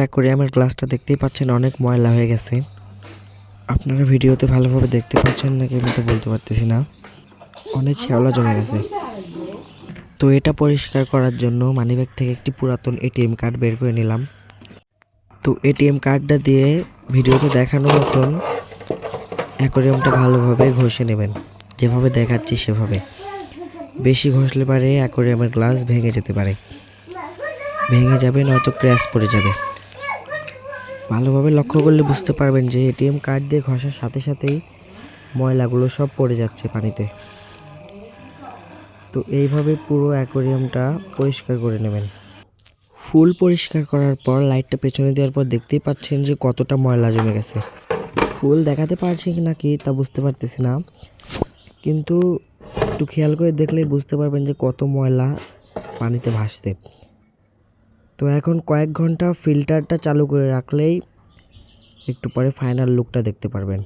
অ্যাকোরিয়ামের গ্লাসটা দেখতেই পাচ্ছেন অনেক ময়লা হয়ে গেছে। আপনারা ভিডিওতে ভালোভাবে দেখতে পাচ্ছেন নাকি আমি তো বলতে পারতেছি না। অনেক শ্যাওলা জমে গেছে। তো এটা পরিষ্কার করার জন্য মানিব্যাগ থেকে একটি পুরাতন এটিএম কার্ড বের করে নিলাম। তো এটিএম কার্ডটা দিয়ে ভিডিওতে দেখানো মতন অ্যাকোরিয়ামটা ভালোভাবে ঘষে নেবেন। যেভাবে দেখাচ্ছি সেভাবে। বেশি ঘষলে পারে অ্যাকোরিয়ামের গ্লাস ভেঙে যেতে পারে। ভেঙে যাবে নয়তো ক্র্যাশ পড়ে যাবে। ভালোভাবে লক্ষ্য করলে বুঝতে পারবেন যে এটিএম কার্ড দিয়ে ঘষার সাথে সাথেই ময়লাগুলো সব পড়ে যাচ্ছে পানিতে। তো এইভাবে পুরো অ্যাকোরিয়ামটা পরিষ্কার করে নেবেন। ফুল পরিষ্কার করার পর লাইটটা পেছনে দেওয়ার পর দেখতেই পাচ্ছেন যে কতটা ময়লা জমে গেছে। ফুল দেখাতে পারছি কি নাকি তা বুঝতে পারতেছি না। কিন্তু একটু খেয়াল করে দেখলেই বুঝতে পারবেন যে কত ময়লা পানিতে ভাসছে। তো এখন কয়েক ঘণ্টা ফিল্টারটা চালু করে রাখলেই একটু পরে ফাইনাল লুকটা দেখতে পারবেন।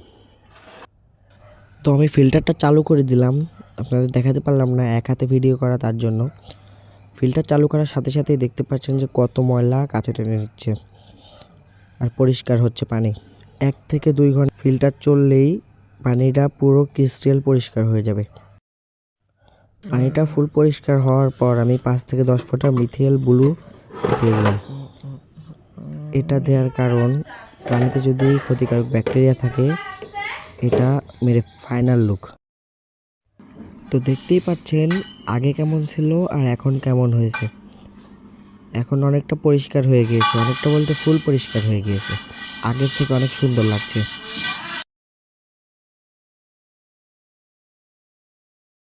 তো আমি ফিল্টারটা চালু করে দিলাম। আপনাদের দেখাতে পারলাম না, এক হাতে ভিডিও করা তার জন্য। ফিল্টার চালু করার সাথে সাথেই দেখতে পাচ্ছেন যে কত ময়লা কাছে টেনে নিচ্ছে। আর পরিষ্কার হচ্ছে পানি। এক থেকে দুই ঘণ্টা ফিল্টার চললেই পানিটা পুরো ক্রিস্টাল পরিষ্কার হয়ে যাবে। পানিটা ফুল পরিষ্কার হওয়ার পর আমি পাঁচ থেকে দশ ফোঁটা মিথিয়াল ব্লু দিলাম এটা দেওয়ার কারণ, পানিতে যদি ক্ষতিকারক ব্যাকটেরিয়া থাকে, এটা মেরে ফাইনাল লুক তো দেখতেই পাচ্ছেন, আগে কেমন ছিল আর এখন কেমন হয়েছে। এখন অনেকটা পরিষ্কার হয়ে গিয়েছে, অনেকটা বলতে ফুল পরিষ্কার হয়ে গিয়েছে। আগের থেকে অনেক সুন্দর লাগছে।